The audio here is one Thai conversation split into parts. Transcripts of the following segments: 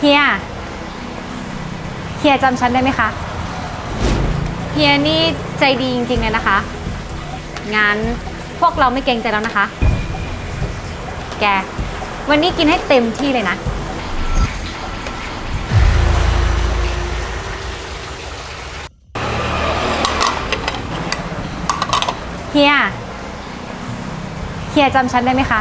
เฮีย เฮียจำฉันได้ไหมคะ เฮียนี่ใจดีจริงๆเลยนะคะ งั้นพวกเราไม่เกรงใจแล้วนะคะ แก วันนี้กินให้เต็มที่เลยนะ เฮีย เฮียจำฉันได้ไหมคะ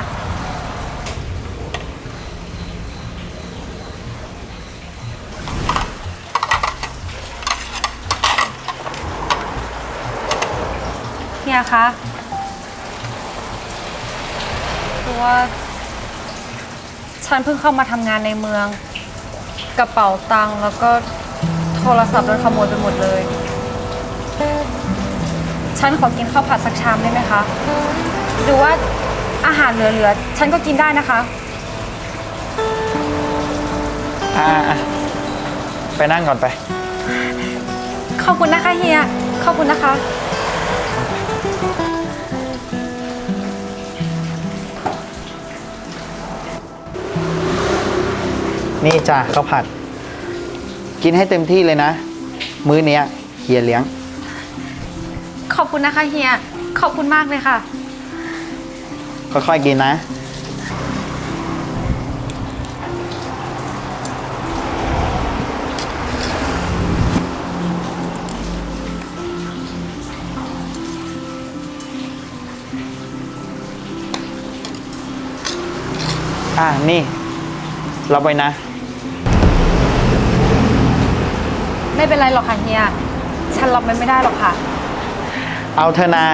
เฮียคะคือว่า ฉันเพิ่งเข้ามาทำงานในเมือง กระเป๋าตังค์แล้วก็โทรศัพท์โดนขโมยไปหมดเลย ฉันขอกินข้าวผัดสักชามได้ไหมคะ หรือว่าอาหารเหลือๆ ฉันก็กินได้นะคะ อ่าอะไปนั่งก่อนไป ขอบคุณนะคะเฮีย ขอบคุณนะคะ นี่จ้ะข้าวผัด กินให้เต็มที่เลยนะ มื้อเนี้ยเฮียเลี้ยง ขอบคุณนะคะเฮีย ขอบคุณมากเลยค่ะ ค่อยๆกินนะ อ่านี่ รับไว้นะ ไม่เป็นไรหรอกค่ะเฮีย ฉันรับมันไม่ได้หรอกค่ะ เอาเธอนา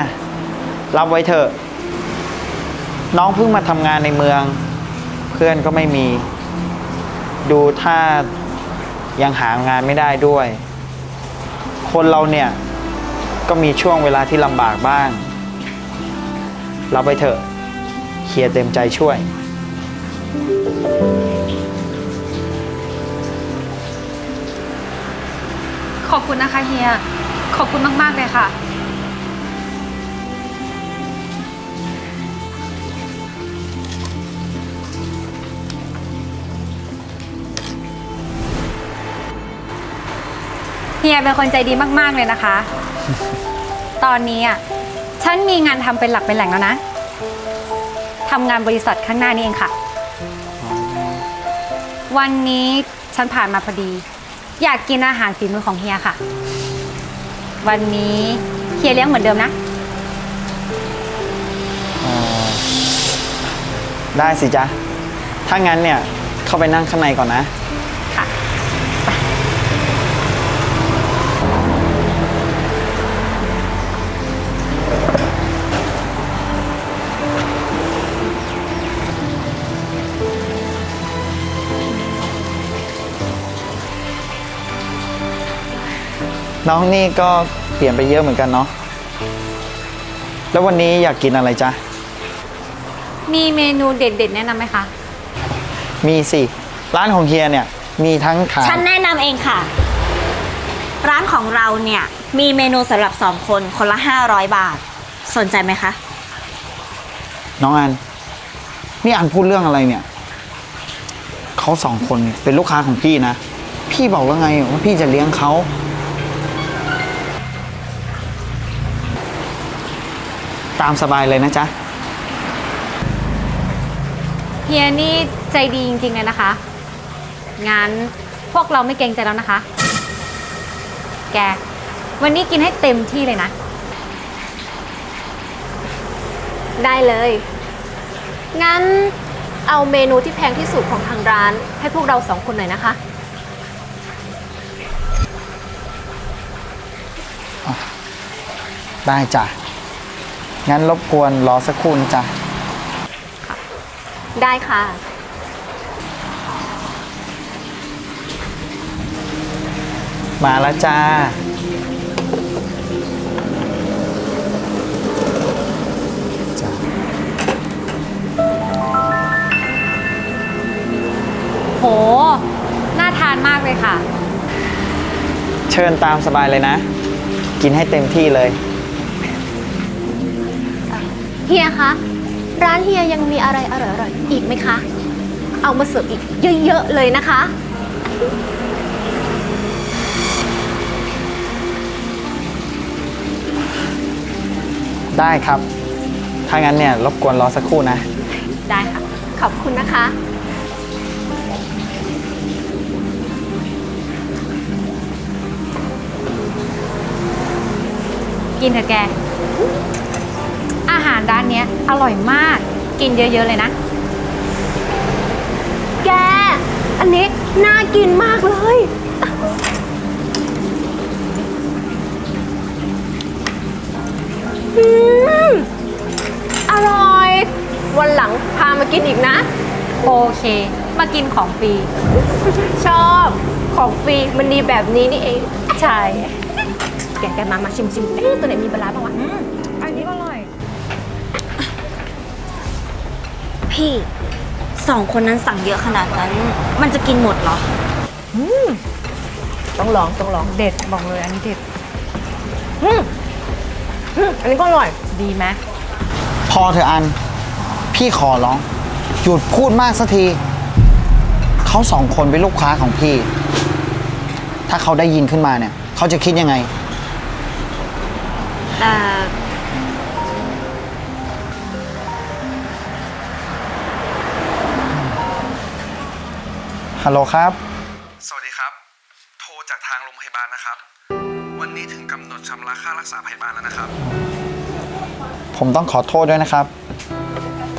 รับไว้เถอะ น้องเพิ่งมาทำงานในเมือง เพื่อนก็ไม่มี ดูถ้ายังหางานไม่ได้ด้วย คนเราเนี่ย ก็มีช่วงเวลาที่ลำบากบ้าง รับไว้เถอะเคียร์เต็มใจช่วย ขอบคุณนะคะเฮีย ขอบคุณมาก ๆ เลยค่ะ เฮียเป็นคนใจดีมาก ๆ เลยนะคะ ตอนนี้อะ ฉันมีงานทำเป็นหลักเป็นแหล่งแล้วนะ ทำงานบริษัทข้างหน้านี่เองค่ะ วันนี้ฉันผ่านมาพอดี อยากกินอาหารฝีมือของเฮียค่ะ วันนี้เฮียเลี้ยงเหมือนเดิมนะได้สิจ๊ะ ถ้างั้นเนี่ย เข้าไปนั่งข้างในก่อนนะค่ะ น้องนี่ก็เปลี่ยนไปเยอะเหมือนกันเนาะแล้ววันนี้อยากกินอะไรจ๊ะ มีเมนูเด็ดๆแนะนำไหมคะ มีสิ ร้านของเฮียเนี่ยมีทั้งขาฉันแนะนำเองค่ะ ร้านของเราเนี่ย มีเมนูสำหรับสองคนคนละ 500 บาท สนใจไหมคะ น้องอัน นี่อันพูดเรื่องอะไรเนี่ย เขาสองคนเนี่ยเป็นลูกค้าของพี่นะ พี่บอกแล้วไงว่าพี่จะเลี้ยงเขา ตามสบายเลยนะจ๊ะ เฮียนี่ใจดีจริงๆเลยนะคะ งั้นพวกเราไม่เกรงใจแล้วนะคะ แก วันนี้กินให้เต็มที่เลยนะ ได้เลย งั้นเอาเมนูที่แพงที่สุดของทางร้าน ให้พวกเราสองคนหน่อยนะคะ ได้จ้ะ งั้นรบกวนรอสักครู่นะจ๊ะ ได้ค่ะ มาแล้วจ้าจ้า โห น่าทานมากเลยค่ะ เชิญตามสบายเลยนะ กินให้เต็มที่เลย เฮียคะ ร้านเฮียยังมีอะไรอร่อยๆอีกไหมคะ เอามาเสิร์ฟอีกเยอะๆเลยนะคะ ได้ครับ ถ้างั้นเนี่ยรบกวนรอสักครู่นะ ได้ค่ะ ขอบคุณนะคะ กินเถอะแกอาหา รร้านเนี้ยอร่อยมาก กินเยอะๆเลยนะ แก อันนี้น่ากินมากเลย อืม อร่อย วันหลังพามากินอีกนะ โอเค มากินของฟรี ชอบของฟรีมันดีแบบนี้นี่เอง ใช่ แกแกมา มาชิมชิมเอ๊ะตัวไหนมีปลาร้าบ้างวะ พี่สองคนนั้นสั่งเยอะขนาดนั้น มันจะกินหมดเหรอ ต้องลองต้องลองเด็ดบอกเลยอันนี้เด็ดอืมอืมอันนี้ก็อร่อย ดีไหมพอเถอะอัน พี่ขอร้อง หยุดพูดมากสักที เขาสองคนเป็นลูกค้าของพี่ ถ้าเขาได้ยินขึ้นมาเนี่ย เขาจะคิดยังไง แต่ ฮัลโหลครับ สวัสดีครับ โทรจากทางโรงพยาบาลนะครับ วันนี้ถึงกำหนดชำระค่ารักษาพยาบาลแล้วนะครับ ผมต้องขอโทษด้วยนะครับ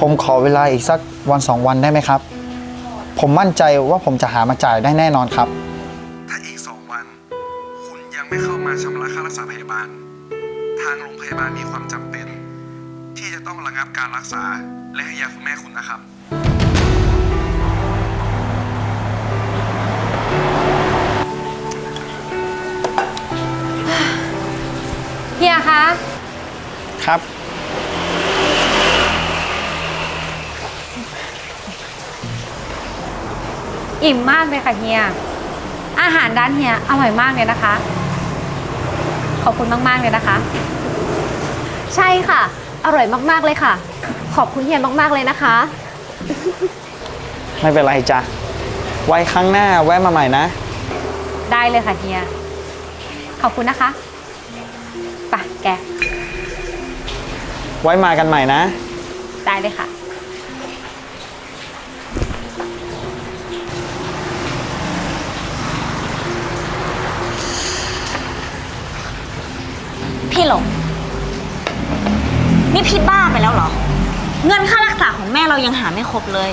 ผมขอเวลาอีกสักวันสองวันได้ไหมครับ ผมมั่นใจว่าผมจะหามาจ่ายได้แน่นอนครับ ถ้าอีก2วัน คุณยังไม่เข้ามาชำระค่ารักษาพยาบาล ทางโรงพยาบาลมีความจำเป็น ที่จะต้องระงับการรักษาและให้ยาคุณแม่คุณนะครับ ฮียคะครับ อิ่มมากเลยค่ะเฮีย อาหารร้านเฮียอร่อยมากเลยนะคะ ขอบคุณมากๆเลยนะคะ ใช่ค่ะ อร่อยมากๆเลยค่ะ ขอบคุณเฮียมากๆเลยนะคะ ไม่เป็นไรจ้ะไว้ครั้งหน้าแวะมาใหม่นะ ได้เลยค่ะเฮีย ขอบคุณนะคะไป แก ไว้มากันใหม่นะ ได้เลยค่ะ พี่หลง นี่พี่บ้าไปแล้วเหรอ เงินค่ารักษาของแม่เรายังหาไม่ครบเลย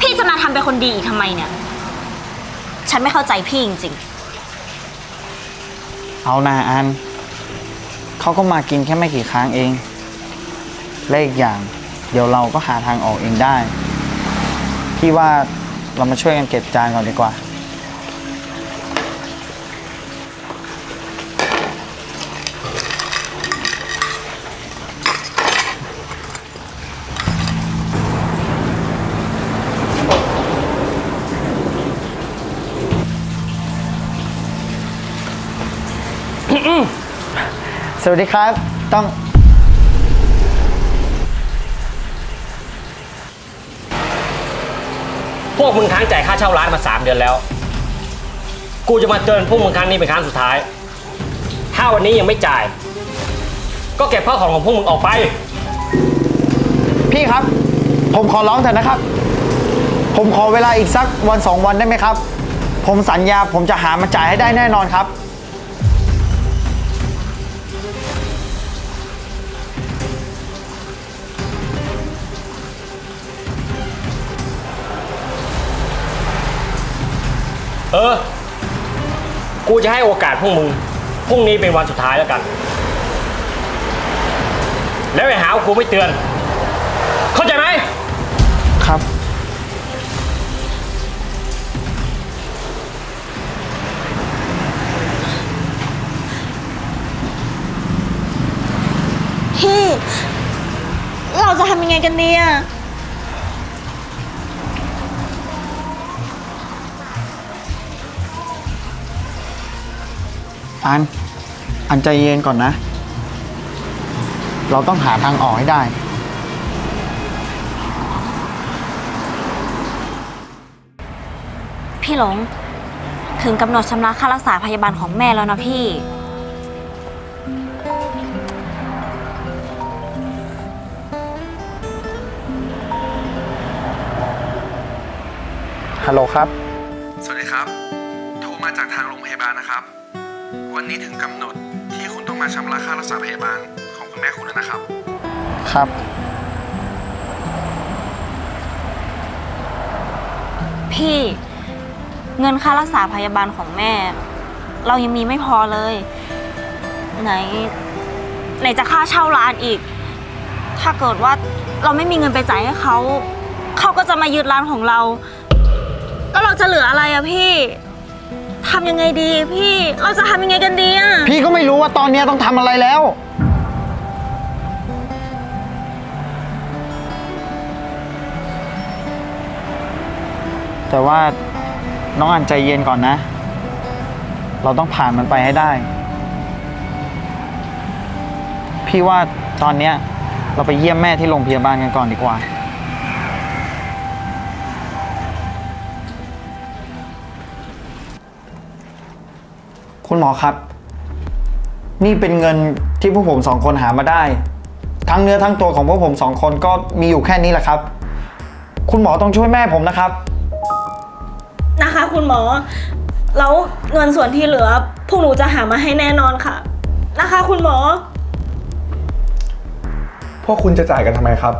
พี่จะมาทำเป็นคนดีอีกทำไมเนี่ย ฉันไม่เข้าใจพี่จริงเอานาอัน เขาก็มากินแค่ไม่กี่ครั้งเอง และอีกอย่าง เดี๋ยวเราก็หาทางออกเองได้ พี่ว่าเรามาช่วยกันเก็บจานก่อนดีกว่า วัสดีครับ ต้อง พวกมึงค้างจ่ายค่าเช่าร้านมา 3 เดือนแล้ว กูจะมาเตือนพวกมึงครั้งนี้เป็นครั้งสุดท้าย ถ้าวันนี้ยังไม่จ่าย ก็เก็บข้าวของของพวกมึงออกไป พี่ครับ ผมขอร้องเถอะนะครับ ผมขอเวลาอีกสักวันสองวันได้ไหมครับ ผมสัญญาผมจะหามาจ่ายให้ได้แน่นอนครับ เออ กูจะให้โอกาสพวกมึง พรุ่งนี้เป็นวันสุดท้ายแล้วกัน แล้วไปหาว่ากูไม่เตือน เข้าใจไหม ครับๆพี่ เราจะทำยังไงกันเนี่ย อัน อันใจเย็นก่อนนะ เราต้องหาทางออกให้ได้ พี่หลง ถึงกำหนดชำระค่ารักษาพยาบาลของแม่แล้วนะพี่ ฮัลโหลครับ สวัสดีครับ โทรมาจากทางโรงพยาบาลนะครับ วันนี้ถึงกำหนดที่คุณต้องมาชำระค่ารักษาพยาบาลของคุณแม่คุณแล้วนะครับ ครับ พี่ เงินค่ารักษาพยาบาลของแม่ เรายังมีไม่พอเลย ไหน ไหนจะค่าเช่าร้านอีก ถ้าเกิดว่าเราไม่มีเงินไปจ่ายให้เขา เขาก็จะมายึดร้านของเรา แล้วเราจะเหลืออะไรอะพี่ ทำยังไงดีพี่เราจะทำยังไงกันดีอะพี่ก็ไม่รู้ว่าตอนเนี้ยต้องทำอะไรแล้ว แต่ว่าน้องอันใจเย็นก่อนนะ เราต้องผ่านมันไปให้ได้ พี่ว่าตอนเนี้ยเราไปเยี่ยมแม่ที่โรงพยาบาลกันก่อนดีกว่า คุณหมอครับ นี่เป็นเงินที่พวกผมสองคนหามาได้ ทั้งเนื้อทั้งตัวของพวกผมสองคนก็มีอยู่แค่นี้แหละครับ คุณหมอต้องช่วยแม่ผมนะครับ นะคะ คุณหมอ แล้วเงินส่วนที่เหลือ พวกหนูจะหามาให้แน่นอนค่ะ นะคะ คุณหมอ พวกคุณจะจ่ายกันทำไมครับ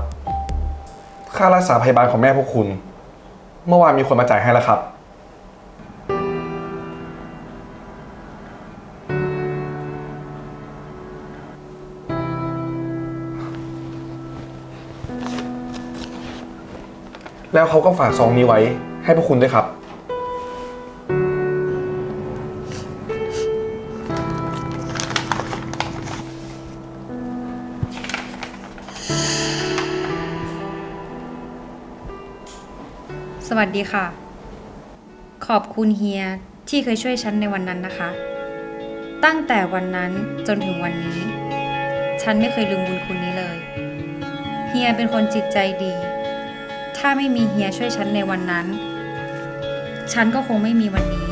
ค่ารักษาพยาบาลของแม่พวกคุณ เมื่อวานมีคนมาจ่ายให้แล้วครับ แล้วเขาก็ฝากซองนี้ไว้ ให้พวกคุณด้วยครับ สวัสดีค่ะ ขอบคุณเฮียที่เคยช่วยฉันในวันนั้นนะคะ ตั้งแต่วันนั้นจนถึงวันนี้ ฉันไม่เคยลืมบุญคุณนี้เลย เฮียเป็นคนจิตใจดี ถ้าไม่มีเฮียช่วยฉันในวันนั้น ฉันก็คงไม่มีวันนี้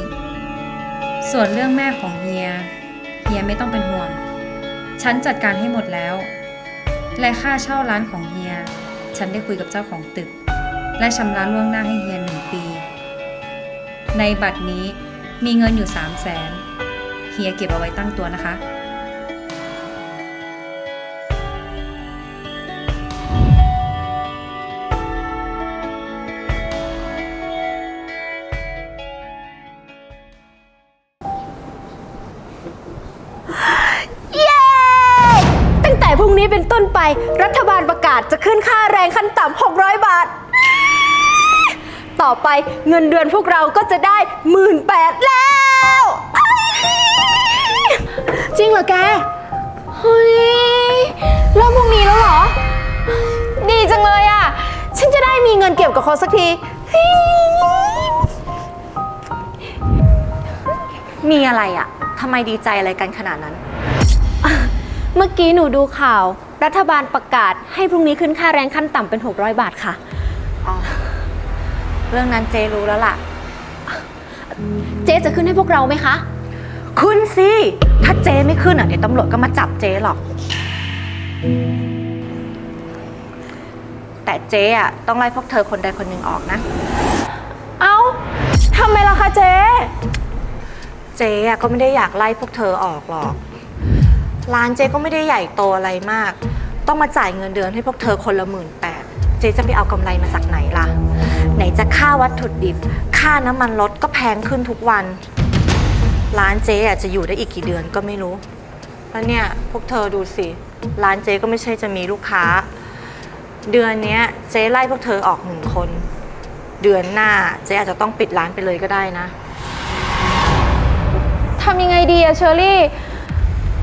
ส่วนเรื่องแม่ของเฮีย เฮียไม่ต้องเป็นห่วง ฉันจัดการให้หมดแล้ว และค่าเช่าร้านของเฮีย ฉันได้คุยกับเจ้าของตึก และชำระล่วงหน้าให้เฮียหนึ่งปี ในบัตรนี้มีเงินอยู่3 0 0แสนเฮียเก็บเอาไว้ตั้งตัวนะคะ ต้นไปรัฐบาลประกาศจะขึ้นค่าแรงขั้นต่ำ600 บาท ต่อไปเงินเดือนพวกเราก็จะได้หมื่นแปดแล้ว จริงเหรอแก เฮ้ยเริ่มพรุ่งนี้แล้วเหรอ ดีจังเลยอะ ฉันจะได้มีเงินเก็บกับเขาสักที มีอะไรอะทำไมดีใจอะไรกันขนาดนั้น เมื่อกี้หนูดูข่าว รัฐบาลประกาศให้พรุ่งนี้ขึ้นค่าแรงขั้นต่ำเป็น 600 บาทค่ะ อ๋อ เรื่องนั้นเจรู้แล้วล่ะ เจ๊จะขึ้นให้พวกเราไหมคะ ขึ้นสิ ถ้าเจไม่ขึ้นอะเดี๋ยวตำรวจก็มาจับเจหรอก แต่เจอะต้องไล่พวกเธอคนใดคนหนึ่งออกนะ เอ้าทำไมล่ะคะเจ๊ เจ๊อะก็ไม่ได้อยากไล่พวกเธอออกหรอก ร้านเจ๊ก็ไม่ได้ใหญ่โตอะไรมาก ต้องมาจ่ายเงินเดือนให้พวกเธอคนละหมื่นแปดเจ๊จะไปเอากำไรมาจากไหนล่ะ ไหนจะค่าวัตถุดิบ ค่าน้ำมันรถก็แพงขึ้นทุกวัน ร้านเจ๊อะจะอยู่ได้อีกกี่เดือนก็ไม่รู้ แล้วเนี่ยพวกเธอดูสิ ร้านเจ๊ก็ไม่ใช่จะมีลูกค้า เดือนเนี้ยเจ๊ไล่พวกเธอออกหนึ่งคน เดือนหน้าเจ๊อาจจะต้องปิดร้านไปเลยก็ได้นะ ทำยังไงดีอะเชอรี่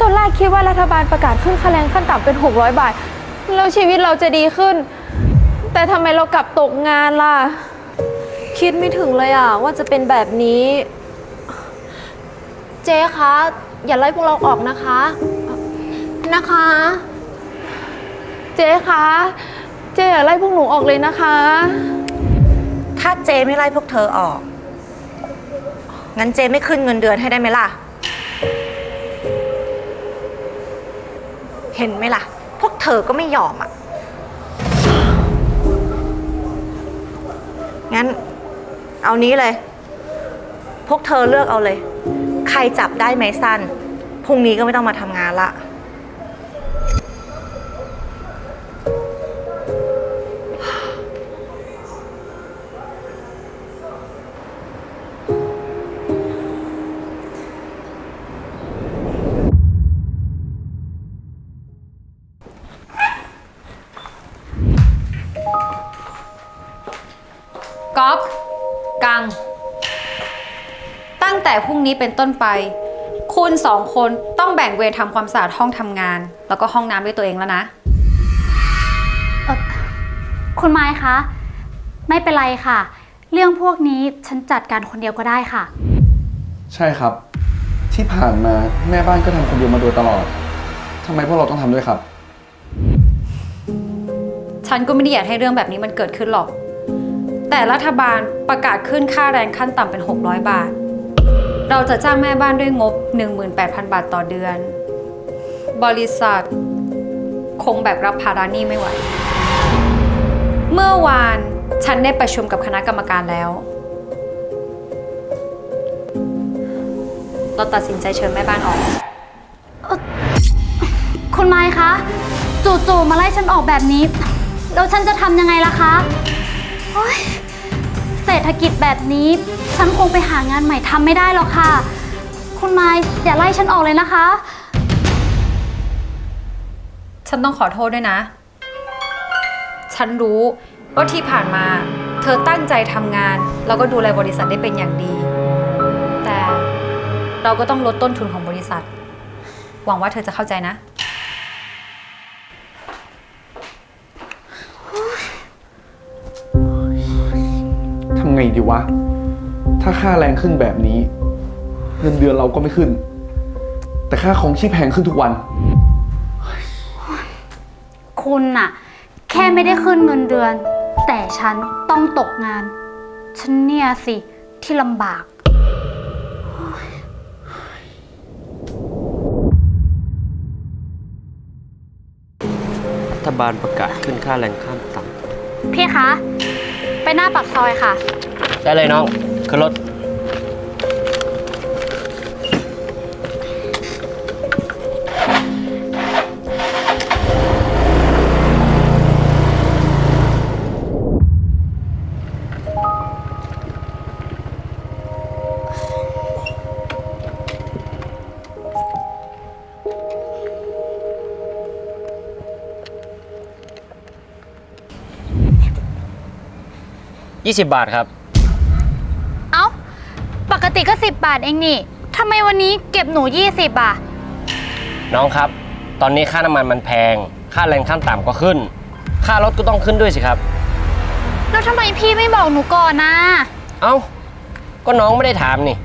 ตอนแรกคิดว่ารัฐบาลประกาศขึ้นค่าแรงขั้นต่ำเป็น 600 บาท แล้วชีวิตเราจะดีขึ้น แต่ทำไมเรากลับตกงานล่ะ คิดไม่ถึงเลยอะว่าจะเป็นแบบนี้ เจ๊คะ อย่าไล่พวกเราออกนะคะ นะคะ เจ๊คะ เจ๊อย่าไล่พวกหนูออกเลยนะคะ ถ้าเจไม่ไล่พวกเธอออก งั้นเจ๊ไม่ขึ้นเงินเดือนให้ได้ไหมล่ะ เห็นไหมล่ะ พวกเธอก็ไม่ยอมอะ งั้น เอานี้เลย พวกเธอเลือกเอาเลย ใครจับได้ไม้สั้น พรุ่งนี้ก็ไม่ต้องมาทำงานละ นี้เป็นต้นไป คุณสองคนต้องแบ่งเวรทำความสะอาดห้องทำงาน แล้วก็ห้องน้ำด้วยตัวเองแล้วนะเอ่อคุณไม้คะ ไม่เป็นไรค่ะ เรื่องพวกนี้ฉันจัดการคนเดียวก็ได้ค่ะ ใช่ครับ ที่ผ่านมาแม่บ้านก็ทำคนเดียวมาโดยตลอดทำไมพวกเราต้องทำด้วยครับ ฉันก็ไม่ได้อยากให้เรื่องแบบนี้มันเกิดขึ้นหรอก แต่รัฐบาลประกาศขึ้นค่าแรงขั้นต่ำเป็น 600 บาท เราจะจ้างแม่บ้านด้วยงบ 18,000 บาทต่อเดือน บริษัท คงแบกรับภาระหนี้ไม่ไหว เมื่อวานฉันได้ประชุมกับคณะกรรมการแล้ว เราตัดสินใจเชิญแม่บ้านออก คุณไม้คะ จู่ๆมาไล่ฉันออกแบบนี้ แล้วฉันจะทำยังไงล่ะคะโอ๊ย เศรษฐกิจแบบนี้ ฉันคงไปหางานใหม่ทำไม่ได้หรอกค่ะ คุณไม้อย่าไล่ฉันออกเลยนะคะ ฉันต้องขอโทษด้วยนะ ฉันรู้ว่าที่ผ่านมา เธอตั้งใจทำงาน แล้วก็ดูแลบริษัทได้เป็นอย่างดี แต่เราก็ต้องลดต้นทุนของบริษัท หวังว่าเธอจะเข้าใจนะ งดีวะ ถ้าค่าแรงขึ้นแบบนี้ เงินเดือนเราก็ไม่ขึ้น แต่ค่าของชีพแพงขึ้นทุกวัน คุณน่ะ แค่ไม่ได้ขึ้นเงินเดือน แต่ฉันต้องตกงาน ฉันเนี่ยสิที่ลำบาก รัฐบาลประกาศขึ้นค่าแรงขั้นต่พี่คะ ไปหน้าปากซอยค่ะำ ได้เลยน้องขึ้นรถ 20 บาทครับ กติก็ 10 บาทเองนี่ทำไมวันนี้เก็บหนู 20อะ น้องครับ ตอนนี้ค่าน้ำมันมันแพง ค่าแรงขั้นต่ำก็ขึ้น ค่ารถก็ต้องขึ้นด้วยสิครับ แล้วทำไมพี่ไม่บอกหนูก่อนนะ เอ้า ก็น้องไม่ได้ถามนี่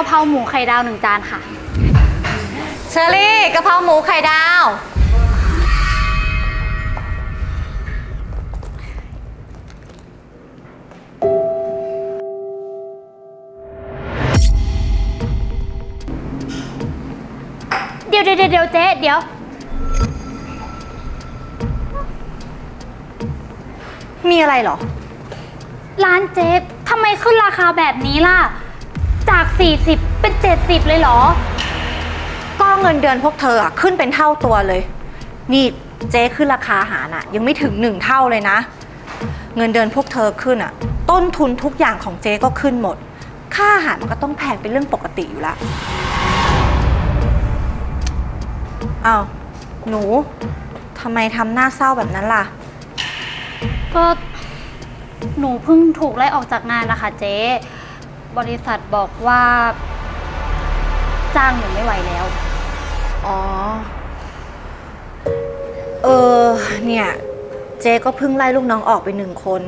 ะเพราหมูไข่ดาวหนึ่งจานค่ะ เชอรี่กะเพราหมูไข่ดาว เดี๋ยวเดี๋ยวเดี๋ยวเจ๊เดี๋ยว มีอะไรเหรอ ร้านเจ๊ทำไมขึ้นราคาแบบนี้ล่ะ จาก 40 เป็น 70 เลยเหรอ ก็เงินเดือนพวกเธออะขึ้นเป็นเท่าตัวเลย นี่เจ๊ขึ้นราคาอาหารอะยังไม่ถึงหนึ่งเท่าเลยนะ เงินเดือนพวกเธอขึ้นอะต้นทุนทุกอย่างของเจ๊ก็ขึ้นหมด ค่าอาหารมันก็ต้องแพงเป็นเรื่องปกติอยู่แล้วอ้าวหนูทำไมทำหน้าเศร้าแบบนั้นล่ะ ก็หนูเพิ่งถูกไล่ออกจากงานนะคะเจ๊ บริษัทบอกว่า จ้างหนูไม่ไหวแล้ว อ๋อ เออ เนี่ย เจ๊ก็เพิ่งไล่ลูกน้องออกไปหนึ่งคน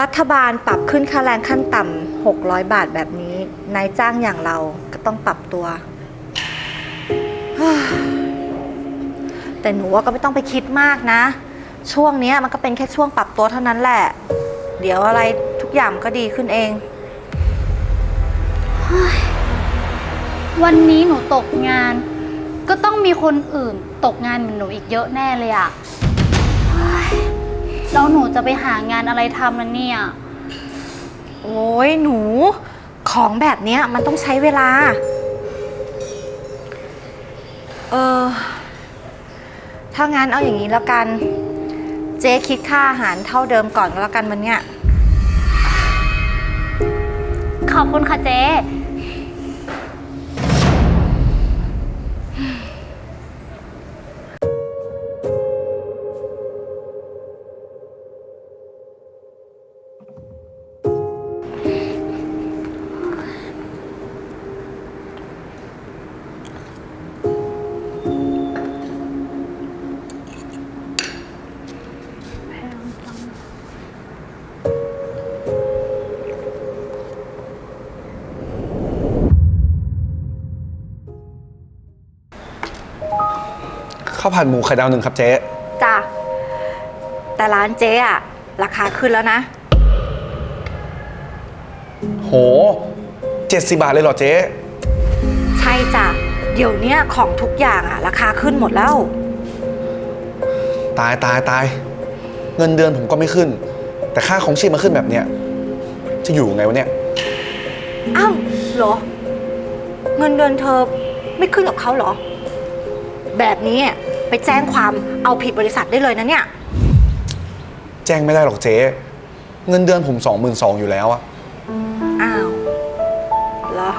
รัฐบาลปรับขึ้นค่าแรงขั้นต่ำ600 บาทแบบนี้ นายจ้างอย่างเราก็ต้องปรับตัว แต่หนูว่าก็ไม่ต้องไปคิดมากนะ ช่วงเนี้ยมันก็เป็นแค่ช่วงปรับตัวเท่านั้นแหละ เดี๋ยวอะไรทุกอย่างมันก็ดีขึ้นเอง วันนี้หนูตกงาน ก็ต้องมีคนอื่นตกงานเหมือนหนูอีกเยอะแน่เลยอะเฮ้ยแล้วหนูจะไปหางานอะไรทำนะเนี่ย โอ้ยหนู ของแบบเนี้ยมันต้องใช้เวลา เออ ถ้างั้นเอาอย่างนี้แล้วกัน เจ๊คิดค่าอาหารเท่าเดิมก่อนก็แล้วกันวันเนี้ย ขอบคุณค่ะเจ๊ ข้าวผัดหมูไข่ดาวหนึ่งครับเจ๊จ้ะแต่ร้านเจ๊อะราคาขึ้นแล้วนะ โหเจ็ดสิบาทเลยเหรอเจ๊ใช่จ้ะเดี๋ยวเนี้ยของทุกอย่างอะราคาขึ้นหมดแล้ว ตายตายตายเงินเดือนผมก็ไม่ขึ้น แต่ค่าของชีพมาขึ้นแบบเนี้ยจะอยู่ยังไงวะเนี่ยอ้าวเหรอ เงินเดือนเธอไม่ขึ้นกับเขาเหรอ แบบนี้อะ ไปแจ้งความเอาผิดบริษัทได้เลยนะเนี่ย แจ้งไม่ได้หรอกเจ๊เงินเดือนผมสองหมื่นสองอยู่แล้วอะอ้าวเหรอ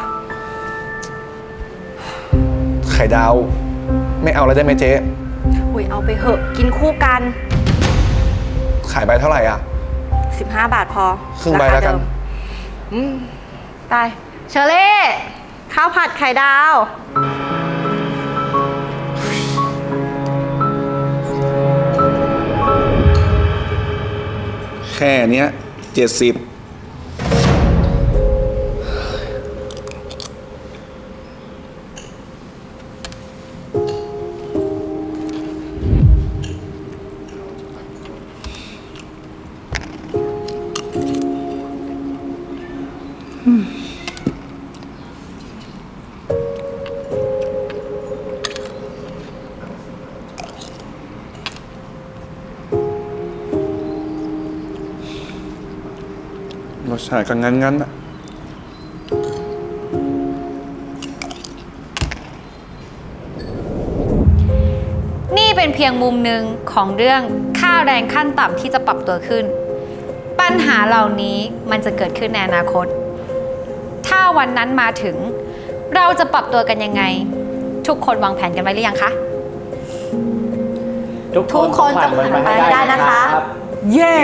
ไข่ดาว ไม่เอาแล้วได้ไหมเจ๊อุ้ยเอาไปเหอะกินคู่กัน ขายใบเท่าไหร่อะ 15 บาทพอครึ่งใบแล้วกัน ราคาเดิมอืมไปเชอรี่ข้าวผัดไข่ดาว ค่เนี้ยเจ็ดสิบร สชาติก็งั้นงั้นๆอะนี่เป็นเพียงมุมหนึ่งของเรื่องค่าแรงขั้นต่ำที่จะปรับตัวขึ้น ปัญหาเหล่านี้มันจะเกิดขึ้นในอนาคต ถ้าวันนั้นมาถึง เราจะปรับตัวกันยังไง ทุกคนวางแผนกันไว้หรือยังคะ ทุกคนจะผ่านไปให้ได้นะคะ เย้